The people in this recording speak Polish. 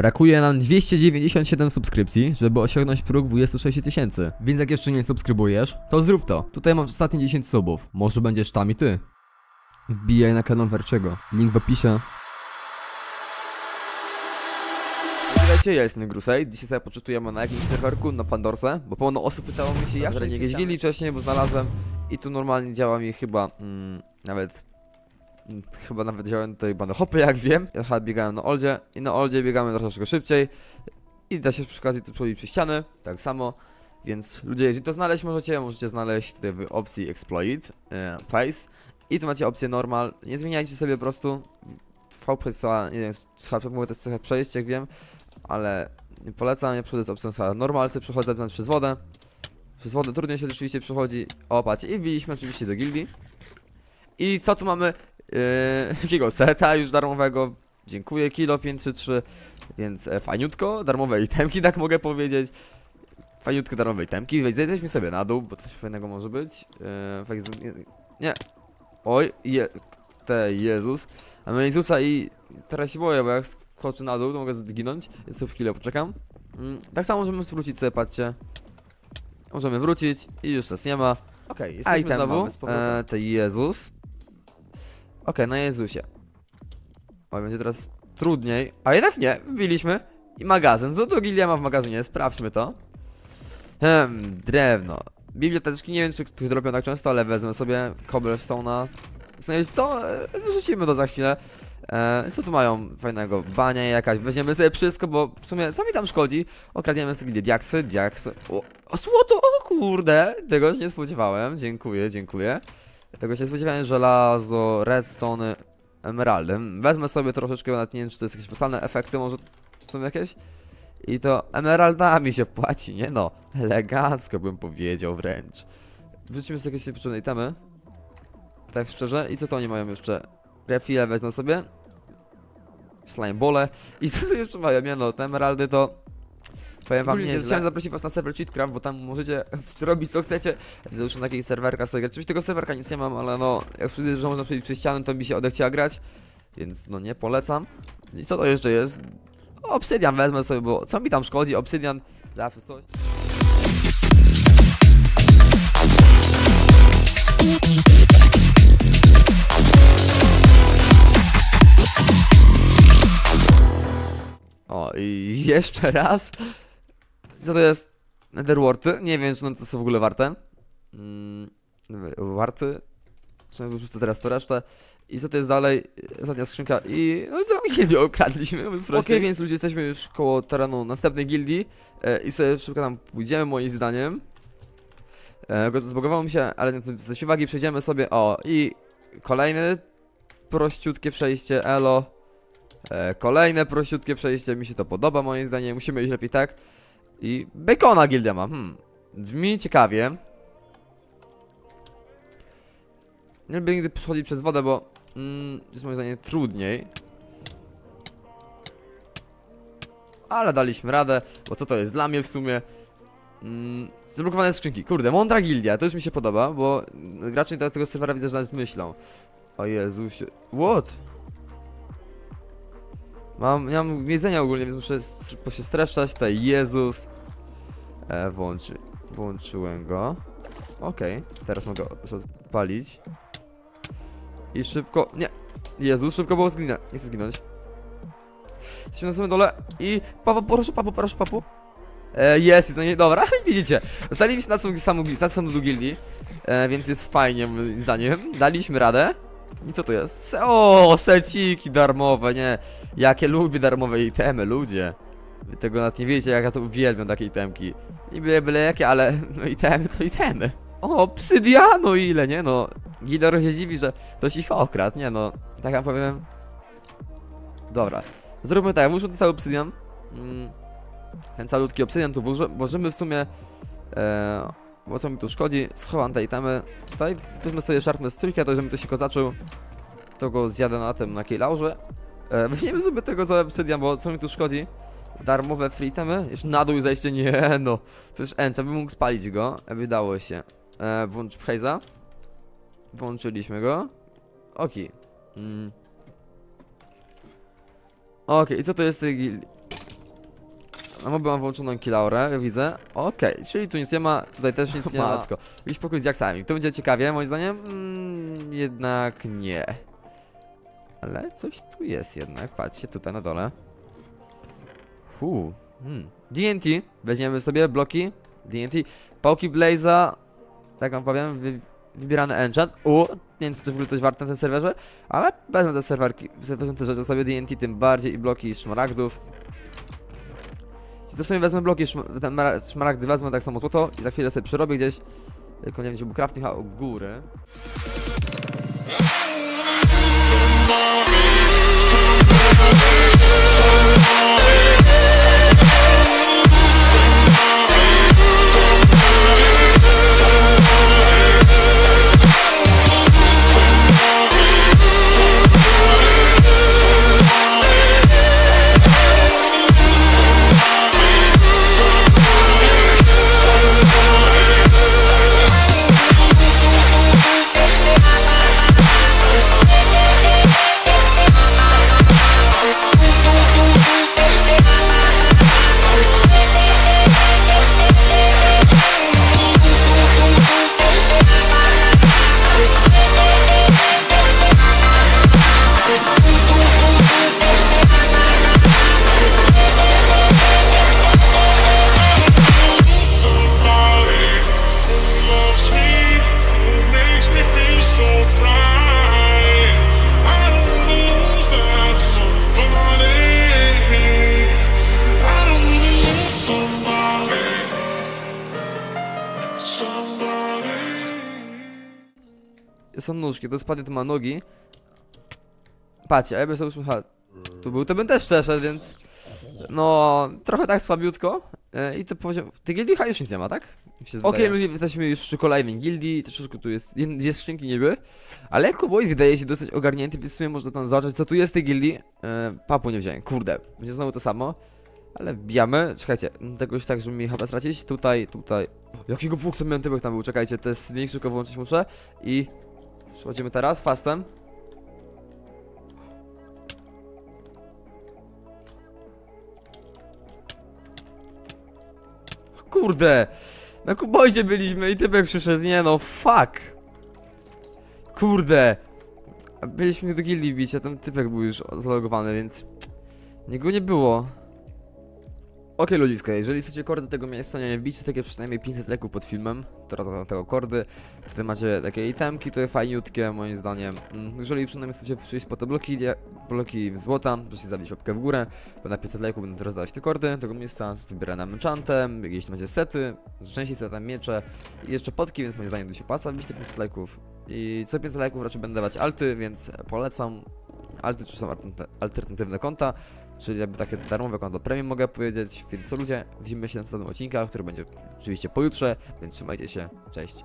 Brakuje nam 297 subskrypcji, żeby osiągnąć próg 26 tysięcy. Więc jak jeszcze nie subskrybujesz, to zrób to. Tutaj masz ostatnie 10 subów. Może będziesz tam i ty. Wbijaj na kanał Werczego. Link w opisie. Witajcie, ja jestem Grusej. Dzisiaj sobie poczytujemy na jakimś serwerku na Pandorce, bo pełno osób pytało mi się, jak nie jeździli wcześniej, bo znalazłem i tu normalnie działa mi chyba mm, nawet chyba nawet działają tutaj bane hopy, jak wiem. Ja chyba biegałem na Oldzie i na Oldzie biegamy troszeczkę szybciej i da się przy okazji tu przez ściany, tak samo. Więc ludzie, jeżeli to znaleźć możecie, możecie znaleźć tutaj w opcji Exploit, e, Pace i tu macie opcję Normal. Nie zmieniajcie sobie po prostu. VP nie wiem, to jest trochę przejście, jak wiem, ale nie polecam, ja przychodzę z opcją Normal, sobie przechodzę przez wodę. Przez wodę trudniej się rzeczywiście przechodzi. O, patrzcie, i wbiliśmy oczywiście do gildii. I co tu mamy? Yy, jakiego seta już darmowego. Dziękuję, kilo 533. Więc e, fajniutko, darmowe itemki, tak mogę powiedzieć. Fajniutko darmowe itemki. Weź, zejdźmy sobie na dół, bo coś fajnego może być. Yy, fajnie, nie. Oj, je, te Jezus. Mamy Jezusa i teraz się boję, bo jak skoczę na dół, to mogę zginąć, więc sobie chwilę poczekam. Mm, tak samo możemy zwrócić sobie, patrzcie. Możemy wrócić i już nas nie ma. Okej, A jesteśmy i tam znowu. e, to Jezus. Okej, na Jezusie. Oj, będzie teraz trudniej. A jednak nie, wbiliśmy. I magazyn. Co to Gilia ma w magazynie? Sprawdźmy to. Hmm, drewno. Biblioteczki, nie wiem czy ktoś robią tak często, ale wezmę sobie cobblestone'a. W co? E, Wyrzucimy to za chwilę. E, co tu mają fajnego? Bania jakaś. Weźmiemy sobie wszystko, bo w sumie co mi tam szkodzi? Okradniemy sobie gdzie diaksy, diaksy. O, o złoto, o kurde! Tego się nie spodziewałem. Dziękuję, dziękuję. Tego się spodziewałem. Żelazo, redstone, emeraldy. Wezmę sobie troszeczkę, nawet nie wiem czy to jest jakieś specjalne efekty, może są jakieś? I to emeraldami się płaci, nie no. Elegancko bym powiedział wręcz. Wrzucimy sobie jakieś potrzebne itemy. Tak szczerze. I co to oni mają jeszcze? Refile wezmę sobie. Slime bole. I co jeszcze mają? Nie no, te emeraldy to... Powiem wam, nie, chciałem zaprosić was na serwer Cheatcraft, bo tam możecie robić co chcecie. Już na takiej serwerka sobie. Oczywiście tego serwerka nic nie mam, ale no, jak że można przejść przez ścianę, to mi się odechciała grać. Więc no nie polecam. I co to jeszcze jest? Obsydian wezmę sobie, bo co mi tam szkodzi? Obsydian zawsze coś. O, i jeszcze raz. Co to jest? Netherworty? Nie wiem, czy one to są w ogóle warte. Mm, warty. Co wyrzucę teraz to resztę. I co to jest dalej? Ostatnia skrzynka i... No i co mi gildię okradliśmy, Okej, Okej, więc ludzie, jesteśmy już koło terenu następnej gildii e, i sobie szybko tam pójdziemy, moim zdaniem. E, go- zbugowało mi się, ale nie zwróćcie uwagi, przejdziemy sobie, o i kolejny prościutkie przejście, elo. E, kolejne prościutkie przejście, mi się to podoba moim zdaniem, musimy iść lepiej tak. I bacona gildia ma, hmm, brzmi ciekawie. Nie lubię nigdy przechodzić przez wodę, bo mm, jest moim zdaniem trudniej. Ale daliśmy radę, bo co to jest dla mnie w sumie? Mm, zablokowane skrzynki. Kurde, mądra gildia, to już mi się podoba, bo mm, raczej do tego serwera widzę, że nawet myślą. O Jezusie. What? Mam, nie mam jedzenia ogólnie, więc muszę się streszczać. Tutaj Jezus. E, włączy, włączyłem go. Okej, teraz mogę odpalić. I szybko. Nie! Jezus, szybko było zginę. Nie chcę zginąć. Jesteśmy na samym dole i. Papo, proszę, papo, proszę, papu. E, jest, jest, no nie, dobra, widzicie. Zostaliśmy na samą, samą, na samą do gildii, e, więc jest fajnie, moim zdaniem. Daliśmy radę. I co to jest? Se o, seciki darmowe, nie. Jakie lubię darmowe itemy, ludzie. Wy tego nawet nie wiecie, jak ja to uwielbiam, takie itemki. Niby byle jakie, ale no itemy to itemy. O, obsydianu ile, nie no. Gilder się dziwi, że ktoś ich okradł, nie no. Tak wam powiem. Dobra. Zróbmy tak, włóżmy ten cały obsydian. Mm, ten calutki obsydian tu włoży, włożymy w sumie. E, bo co mi tu szkodzi? Schowam te itemy. Tutaj weźmy sobie szarpnę z trójkę, to żebym to się kozaczył. To go zjadę na tym, na kilaurze. E, weźmiemy sobie tego za obsydian, bo co mi tu szkodzi? Darmowe free itemy? Jeszcze na dół zejście, nie no. To już encha, bym mógł spalić go. E, wydało się. E, włącz Pchejza. Włączyliśmy go. Okej. Mm. Okej, i co to jest tej? Moby mam włączoną kilaurę, widzę. Okej, czyli tu nic nie ma, tutaj też nic nie ma. Matko. Jakiś pokój z diaksami. To będzie ciekawie, moim zdaniem. Mm, jednak nie. Ale coś tu jest jednak. Patrzcie, tutaj na dole. Hu. Hmm. DNT. Weźmiemy sobie bloki. DNT. Pałki Blaze'a. Tak wam powiem. Wy, wybierany enchant. U. Nie wiem, czy to w ogóle coś warte na tym serwerze. Ale wezmę te serwerki. Wezmę te rzeczy sobie DNT tym bardziej i bloki szmaragdów. To sobie wezmę bloki szm- te mara- szmaragdy wezmę tak samo złoto i za chwilę sobie przerobię gdzieś. Tylko nie wiem, gdzie był crafting, a góry. Są nóżki, to spadnie, to ma nogi. Patrzcie, a jakby sobie już ha, tu był, to bym też przeszedł, więc... No, trochę tak słabiutko. E, I to poziom... Ty gildii chyba już nic nie ma, tak? Okej, Okej, ludzie, jesteśmy już przy kolejnej gildii, troszeczkę tu jest, jed- dwie skrzynki niby. Ale Kuboid wydaje się dosyć ogarnięty, więc w sumie można tam zobaczyć, co tu jest w tej gildii. E, papu nie wziąłem, kurde. Będzie znowu to samo. Ale wbijamy. Czekajcie, tego już tak, żeby mi chyba stracić. Tutaj, tutaj. Jakiego fuksa miałem typek tam był, czekajcie, to jest większy, tylko wyłączyć muszę. I... Przechodzimy teraz, fastem. Kurde! Na Kuboidzie byliśmy i typek przyszedł, nie no, fuck! Kurde! Byliśmy do gildii wbić, a ten typek był już zalogowany, więc... Niego nie było. Okej ludziska, jeżeli chcecie kordy tego miejsca, nie wbijcie takie przynajmniej 500 leków pod filmem, to raz wam tego kordy. Tutaj macie takie itemki, to fajniutkie moim zdaniem. Mm, Jeżeli przynajmniej chcecie przyjść po te bloki, bloki złota, możecie zabić łapkę w górę, bo na 500 leków będę rozdawać te kordy tego miejsca z wybieranym enchantem, jakieś macie sety, częściej setem miecze i jeszcze potki, więc moim zdaniem tu się płaca wbić te 500 lajków. I co 500 lajków raczej będę dawać alty, więc polecam. Alty czy są alternat- alternatywne konta, czyli jakby takie darmowe konto premium mogę powiedzieć, więc co ludzie, widzimy się na następnym odcinku, który będzie oczywiście pojutrze, więc trzymajcie się, cześć.